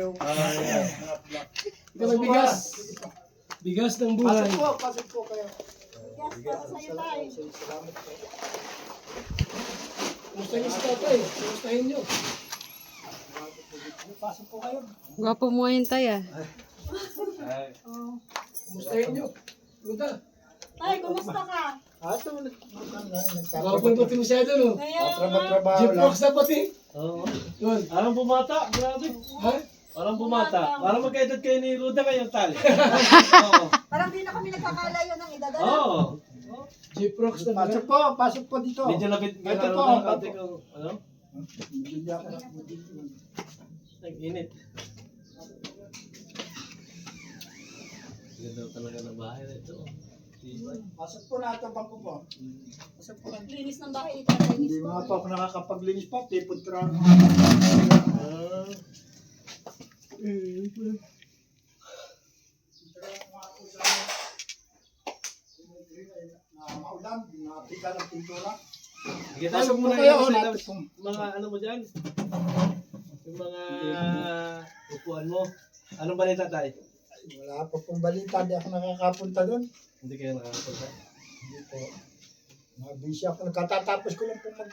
yung Ah, yeah. Ikaw may bigas. Bigas ng buhay. Pasok po, pasok po kayo. Yes, para sa'yo tayo. Salamat po. Kumustahin niyo si tatay? Kumustahin niyo? Pasok po kayo. Gwapo mo ngayon tayo ah. Ay. Kumustahin niyo? Luda. Tay, kumusta ka? Ah, ito, nagtatrabaho. Gwapo yung pati masyado, no? Trabaho Jeep lang. rocks na pati. Oo. Yun. Parang bumata, grabe. Ha? Parang bumata. Parang magkaedad kayo ni Ruda kayo tal. Oo. parang di na kami nagkakalayo ng edad. ano? Oo. Jeep rocks na Pasok po, pasok po dito. Medyo lapit ka Ito na po, Ruda. ito po. ko, ano? Hindi ako. Nag-init. Ganda talaga ng bahay na ito. Pasok po na ito, bangko po. Pasok po na. Linis ng bahay Tatay Hindi Misko. nga po ako nakakapaglinis pa, tipod trang. Ah. Maulan, nabigyan ng pintura. Sige, tasok mo na kayo, natin mga, ano mo dyan. Yung mga upuan mo. Anong balita tayo? Wala pa pong balita, hindi ako nakakapunta doon. Hindi kayo nakakapunta. Hindi po. Mabisi ako, nagkatatapos ko lang po mag...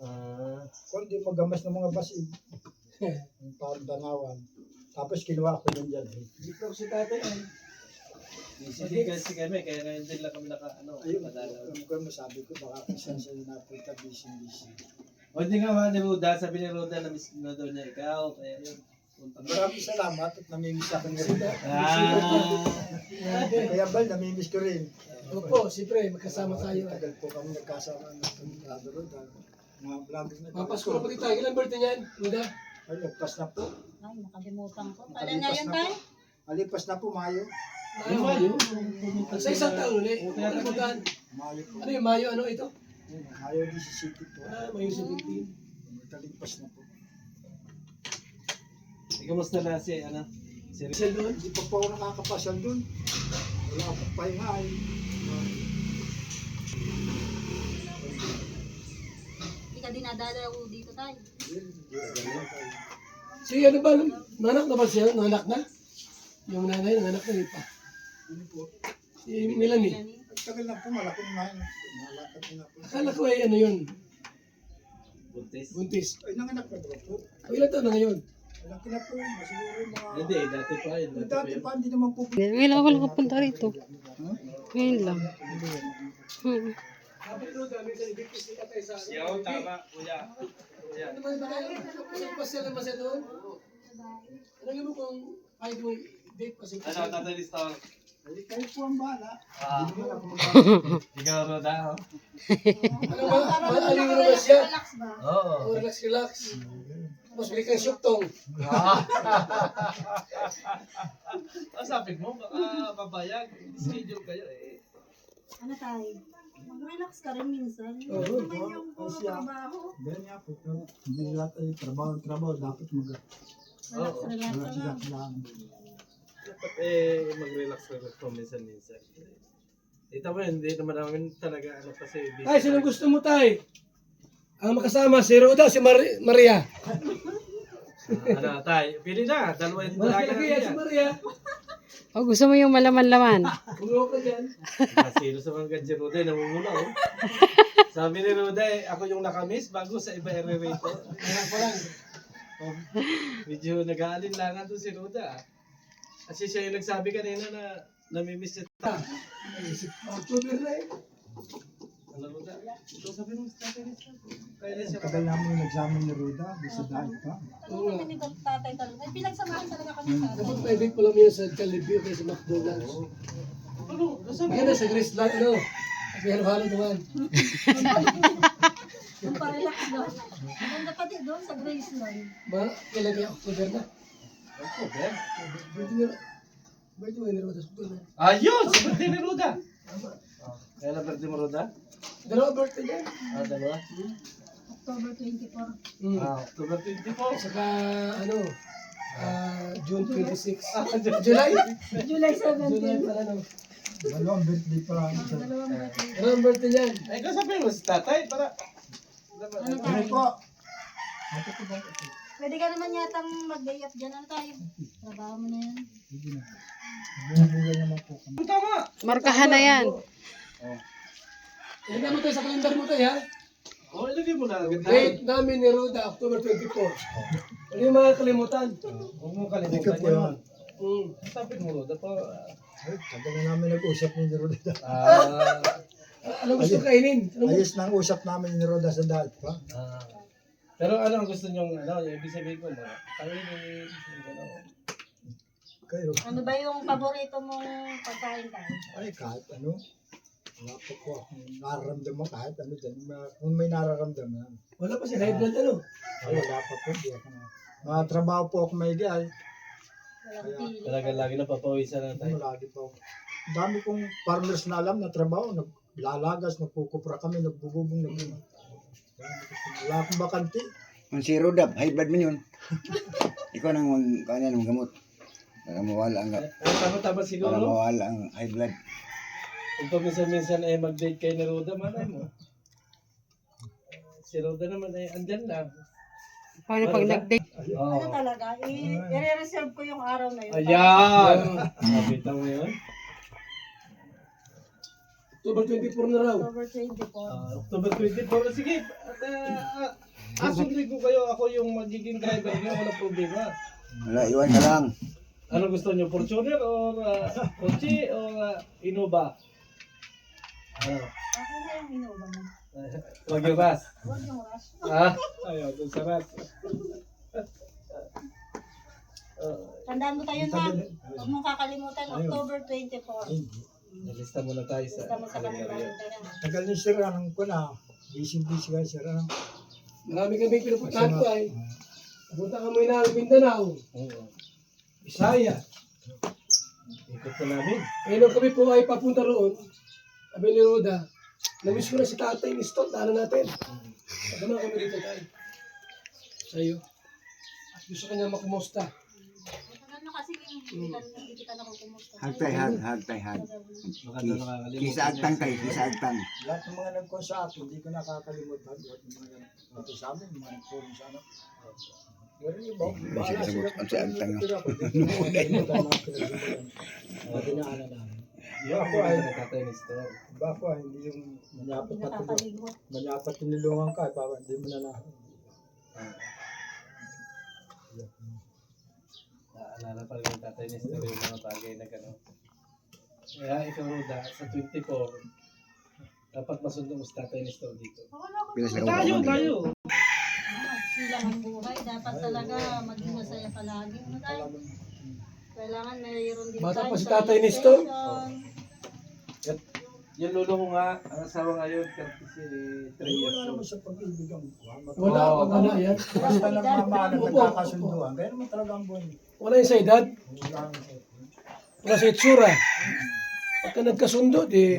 Ah. Kung di magamas ng mga basid. Yung parang danawan. Tapos kinuha ko yun dyan. Jeep rocks si tatay. ay. Busy kasi kami, kaya ngayon din lang kami naka, ano, Ayun, madalaw. alam ko masabi ko, baka kung saan sila napunta, busy-busy. O hindi nga ba ni Ruda, sabi ni Ruda na miss na daw niya ikaw, kaya yun. Punta mo. Maraming salamat at namimiss ako ng rin. Ah. Kaya bal, namimiss ko rin. Opo, siyempre, magkasama tayo. Tagal po kami nagkasama ng Tado Road. ah. Mga vloggers na Mapasko na pati tayo. Ilang birthday niyan? Luda? Ay, nagpas na po. Ay, nakalimutan ko. Kailan nga yun, Tay? Alipas na po, Mayo. Mayo, Mayo. Sa isang taon ulit. Kalimutan. Mayo po. Ano yung Mayo? Ano ito? Mayo 17 po. Ah, Mayo 17. Magkalipas na po. Eh, Kamusta na si, ano? Si Siya doon. Hindi pa po ako nakakapasal doon. Wala akong pahinga ay. Hindi ka dinadalaw dito, Tay. Si ano ba? Nanak na ba siya? Nanak na? Yung nanay, nanak na rin pa. Hindi po. Si Melanie. Tagal na po, malaking na. Malakad na po. Akala ko ay ano yun, Buntis? buntis. Ay, nanganak na ba po? O ilan taon na ngayon? Malaki na po. Masiguro mga... Hindi, dati pa yun. Dati pa Dati yun. pa, hindi naman po. Ngayon lang ako nakapunta rito. Ngayon lang. Hmm. Dapat doon kami sa ibigis ni Tatay sa ano. Yaw, tama, kuya. Ano ba ba kayo? Nagpasyalan ba siya doon? Ano mo kung kahit mo date pa siya? Ano, tatay ni Star? Ay, kayo po ang bahala. Ah. Ikaw, Ruda, oh? Ano ba? Maaling mo ba siya? Relax ba? Oo. O relax, relax. Tapos balik kang syuktong. Ang sabi mo, baka babayag. Schedule kayo eh. Ano, Tay? Mag-relax ka rin minsan. Oo. Ano naman yung puro siya. trabaho? Ganyan po. Hindi lahat ay trabaho, trabaho. Dapat mag... Relax, relax Wala ka sila lang. lang. Dapat eh, mag-relax ka rin minsan-minsan. Ito mo, hindi naman namin talaga ano kasi busy. Ay, sino gusto mo tay? Ang makasama, si Roda, si Mar- Maria. Ah, ano, tay, pili na. Dalawa yung dalaga Malaki-laki yan, si Maria. O Oh, gusto mo yung malaman-laman? Kumuha ka dyan. Sino sa mga ganyan Ruda, eh, namumula oh. Sabi ni Ruda, eh, ako yung nakamiss bago sa iba i-rate. Kaya pa lang. Oh, medyo nag-aalinlangan to si Ruda. ah. Kasi siya yung nagsabi kanina na namimiss niya. October na eh. Ano Tagal namin yung examen ni Ruda. Di sa dahil pa. Oo. Kami ni Tatay talaga. Ay, pinagsamahan talaga kami sa Dapat pwede pa lang yun sa Jollibee o kaya sa McDonald's. Ano? Nasabi Maganda sa Grace Lot, ano? Kasi halo-halo naman. Yung pa-relax doon. Maganda pati doon sa Graceland. Ma, kailan kaya October na? Ako, Ben. Birthday nila. Birthday mo nila sa October. Ayun! Sa birthday ni Na birthday mo Ruda? Dalawa birthday niya. Ah, dalawa? October 24. Hmm. Ah, October 24. Saka ano, ah, June 26. July? July July 17. pala no. Dalawang birthday pa. Isa. Dalawang birthday. Dalawang birthday niyan. Ay, kasabihin mo si tatay para... Ano Ano po? Ito po ba? Ito. Pwede ka naman yatang mag-day off dyan. Ano tayo? Trabaho mo na yan. Sige na. Bumubulay naman po kami. Markahan na yan. Yan naman tayo sa kalendar mo tayo ha. Oh, ilagay mo na. Date namin ni Roda, October 24. Hindi mo makakalimutan. Huwag mo kalimutan po yun. Hmm. Sabi mo, Roda pa. Ay, tagal na namin nag-usap ni Roda. Ah, Ano gusto kainin? Ano mo? Ayos na ang usap namin ni Roda sa dahil pa. ah. Pero ano ang gusto nyong, ano, yung ibig sabihin ko, mga kainin, ano. Kayo. Ano ba yung paborito mong pagkain tayo? Ay, kahit ano. Wala pa po akong nararamdaman kahit ano dyan. Ma- Kung may nararamdaman. Wala pa si high blood ano. Ay, wala pa po. Di ako na. Mga trabaho po ako may ay. Walang Kaya- pili. Talaga lagi na papawisan na tayo. Ano, lagi po. Dami kong farmers na alam na trabaho. Naglalagas, nagkukupra kami, nagbububong, nagbubong. Wala akong bakanti. Kung si Rodap, high blood mo yun. Ikaw nang mag, kanya nang gamot. Para mawala ang, Ay, tama-tama para siguro. mawala ang high blood. Kung paminsan-minsan ay mag-date kayo ni Roda, malay mo. Si Roda naman ay andyan lang. Paano pag nag-date? Oo. Ano talaga? I- I-reserve ko yung araw na yun. Ayan! Nakita mo yun? October 24 na raw. October 24. Ah, October 24. Sige, at uh, asundin ko kayo. Ako yung magiging driver niyo. Walang problema. Wala, iwan ka lang. Ano gusto niyo? Fortuner or uh, Kotse or uh, Innova? Ano? Ako na yung inuban mo. Wag yung ras. Huwag yung rush. Ah, ayaw. Doon sa ras. Uh, Tandaan mo tayo na. Huwag mong kakalimutan. October 24. Nalista muna tayo sa kalendaryo. Tagal ni Sir, anong ko na. Busy-busy ka, Sir. Ano? Marami kami pinupuntahan ko ay. Punta kami na Mindanao, Oo. Bisaya. Ikot na namin. Eh nung kami po ay papunta roon, sabi ni Roda, namiss ko na si tatay ni Stott, daanan natin. Sabi na kami dito tayo. Sa iyo. At gusto kanya makumusta. Na kasi hindi ka- hindi kita nakukumusta. Hag tay, hag, hag tay, hag. Baka daw nakakalimutan Kisa agtang kay, kisa agtang. Lahat ng mga nagko sa akin, hindi ko nakakalimutan. Lahat ng mga nagko sa amin, mga nagtulong sa akin. Pero yung iba, bahala Ang sila. sagot- ang siagtang, no? Pero ako, hindi ko nakakalimutan mga pinagsimulan. Mga dinaanan namin. Yung ako ay natatay ni Store. Iba ako, ah, hindi yung manyapat Hindi na tulong. nakakalimot. Manyapat tinulungan ka, para hindi mo na na. Naalala pa rin yung tatay ni Store yung mga bagay na gano'n. Kaya ikaw, Roda, sa 24, dapat masundo mo sa tatay ni Store dito. Tayo, tayo! Silang ang buhay. Dapat talaga maging masaya palagi. Ano tayo? Kailangan mayroon din Bata tayo pa si sa tatay ni Stor. station. Yung lolo ko nga, ang asawa ngayon, 33 Wala years naman old. sa pag-ibig ang buwan. Wala, Oo. wala yan. Basta nagmamahal at Opo. nagkakasunduan. Kaya naman talaga ang buwan. Wala yung sa edad. Wala naman sa Wala sa itsura. Pagka nagkasundo, di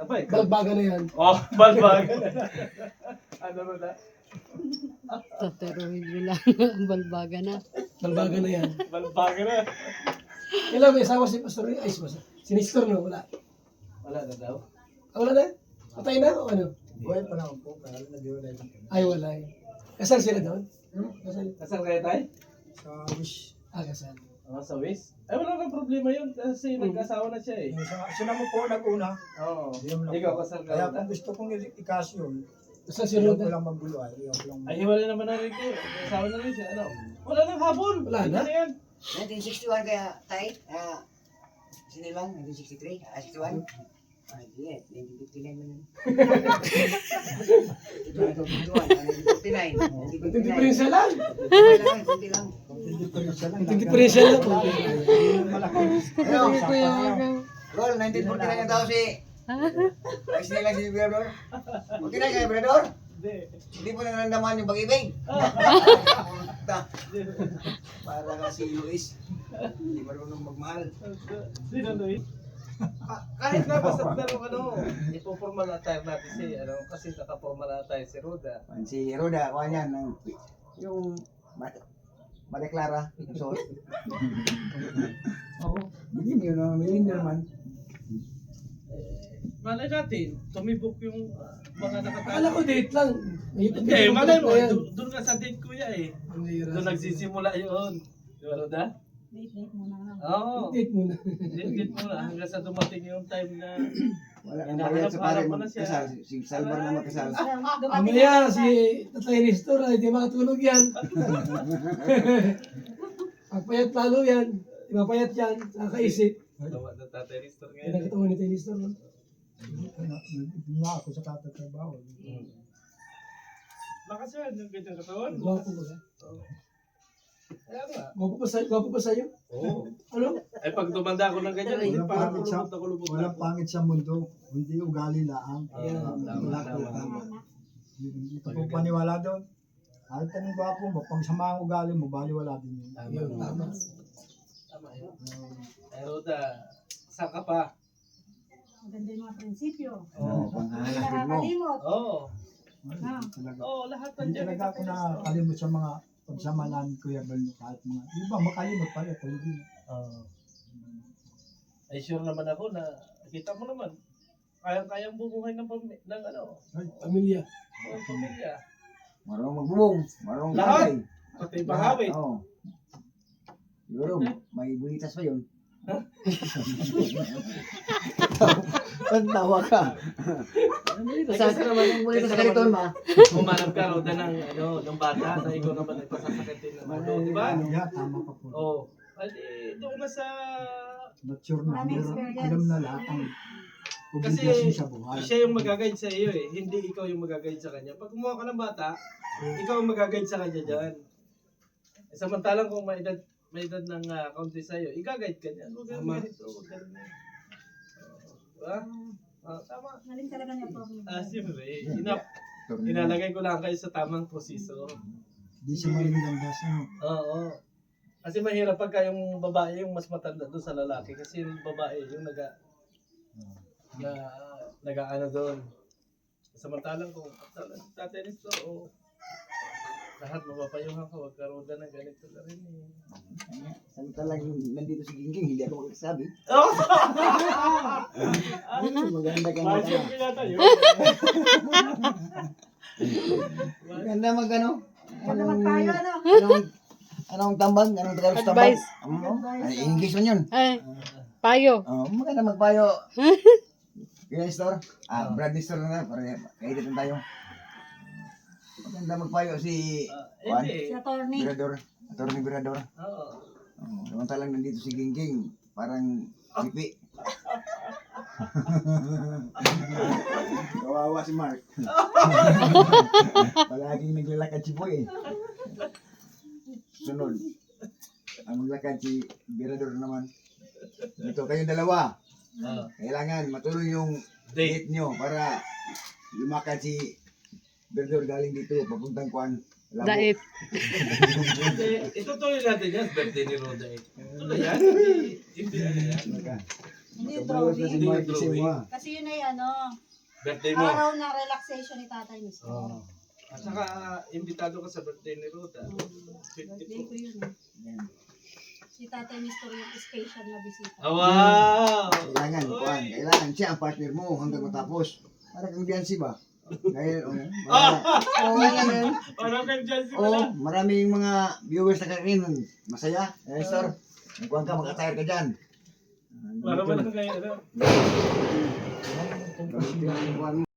Abay, balbaga na yan. Oh, balbag. ano na? Tataroid mo lang. Ang balbaga na. Balbaga na yan. Balbag na. Kailan may asawa si Pastor Ay, si Pastor. Si Nestor no, wala. Wala na daw. Ah, wala na? Patay na o ano? Buhay pa naman po. Kaya nag-iwalay lang kami. Ay, wala. eh. Kasal sila doon? Hmm? Kasal? Kasal kayo tayo? Sa wish. Ah, kasal. Oh, sa Wis? Ay, wala nang problema yun kasi nagkasawa na siya eh. Yung sa- Sila mo po nag-una. Oo. Yun lang Ikaw, po. kasal ka Kaya na. kung gusto kong i- ikas yun, Kasal si ayaw ko Roda. lang magulo. Ayaw ko lang Ay, hiwalay naman na rin kayo. Nagkasawa na rin siya. Ano? Wala nang habol. Wala na? Ano yan? 1961 kaya tay? Ah, sinilang 1963? Ah, 61? Ah, hindi eh. 1959 man yun. 1959. Hindi diferensya lang. Hindi lang. Hindi diferensya lang. Malaki. Ano? Roll, 1949 ang tao si... Ay, sinilang si Brador. Okay na kaya, Brador? Hindi. Hindi po naramdaman yung pag-ibig. Para ka si Luis. Hindi marunong magmahal. Sino Luis? Ah, kahit na basta pero ano, ipoformal attire natin si ano kasi naka-formal attire si Roda. Si Roda, kuha niyan. ng- Yung... Mat- Madeklara. Yung suot. Oo. Hindi yun. Hindi naman. malay natin, tumibok yung mga nakatalo. Akala ko date lang. Hindi, malay mo, do- doon ka sa date kuya eh. Doon nagsisimula yun. Di ba, Roda? Date, date muna lang. Oo. Date muna. Date mo na hanggang sa dumating yung time na Wala kang bayad sa pare mo magkasal. Si Salvar na magkasal. Mamaya si Tatay Nestor ay di makatulog yan. Pagpayat lalo yan. Di mapayat yan. Nakakaisip. tawa na tatay Nestor Ay, ngayon. nakatawa ni Tatay Nestor. Hindi nga ako sa katatrabaho. Lakas yan, yung ganyan katawan. Gwapo ko ba? Gwapo pa sa'yo? Gwapo pa sa'yo? Oo. Ano? Eh pag tumanda ako ng ganyan, hindi Walang pa pangit sa, kulubot na kulubot na walang ako. pangit sa mundo. Hindi ugali laang. Ayan. Tama, Wala tama, ko tama. Hindi ko po paniwala doon. Kahit anong gwapo mo, pang sama ang ugali mo, baliwala din yun. Tama, Yun, tama. Tama yun. Eh, Roda, saan ka pa? Maganda yung mga prinsipyo. Oo, Hindi mo. nakakalimot. Oo. Ah. Talaga. Oo, lahat Hindi nandiyan. talaga ako nakakalimot sa mga pagsama namin Kuya Balno kahit mga iba makalimot pala pero hindi Oo. Ay, sure naman ako na, kita mo naman, kaya-kayang bumuhay ng, pami- ng ano, Pamilya. ng pamilya. Marunong magbubong. Marunong Lahat. Pati bahawin. Oo. Siguro, may bulitas pa yun. Ang tawa ka. Ano? Sa naman yung bulitas sa kariton ba? Humanap ka, Roda, ng, ano, ng bata na ikaw naman nagpasasakitin ng ano, di ba? ano yan tama ka po Oo. Ay, di, doon na sa... mature na meron, alam na lahat ang Kasi sa buhay siya yung magaguide sa iyo eh. Hindi ikaw yung magaguide sa kanya. Pag kumuha ka ng bata, ikaw ang magaguide sa kanya dyan. Eh, samantalang kung may edad, may edad ng uh, kaunti sa iyo, ika-guide ka niyan. Huwag ganun Tama. ganito, huwag. Oo. Diba? Ah, tama. Galing talaga niya po. Ah, siyempre. Ina- inalagay ko lang kayo sa tamang proseso. di siya malinlandas ano Oo. Kasi mahirap pagka yung babae yung mas matanda doon sa lalaki kasi yung babae yung naga na nagaano doon. Samantalang kung tatay nito o lahat mapapayuhan ka, wag ka roda na ganito na rin eh. Samantalang nandito si Gingging, hindi ako magsasabi. Oh! Maganda ka na. Yung pinatayo? Maganda mag ano? Huwag naman tayo, ano? Anong, tambang? Anong Tagalog sa tambang? Advice. Ano? Ay, English man yun. Ay, payo. Oh, maganda magpayo. Kaya store? Ah, Brad store na na. Na tayo. Maganda magpayo si Ah, hindi. Si attorney. Birador. Attorney Birador. Oo. Oh, samantalang nandito si Gingging. Parang sipi. Kawawa si Mark. Palaging naglalakad si Boy eh. Sunod. Ang maglakad si Birador naman. Dito kayong dalawa. Ah, Kailangan matuloy yung date. date nyo para lumakad si Birador galing dito papuntang Kwan. Labo. Dait. Hindi, itutuloy natin yan. Birthday ni Roda eh. Tuloy yan. Hindi, yan. Hindi yung drawing. Kasi yun ay ano, Birthday mo. araw na relaxation ni tatay ni. Oo. At saka, imbitado ka sa birthday ni Roda. Birthday ko 54. yun. eh. Si tatay Scott yung special na bisita. Ah, wow! Kailangan, Kwan. Kailangan siya ang partner mo hanggang matapos. Para kang Biansi ba? Dahil, oh, marami, oh, Parang kang dyan si oh, maraming mga viewers na kakain. Masaya. Eh, sir. Kung ka, mag-attire ka dyan. Parang man kayo, ano? Gamitin ang buwan mo.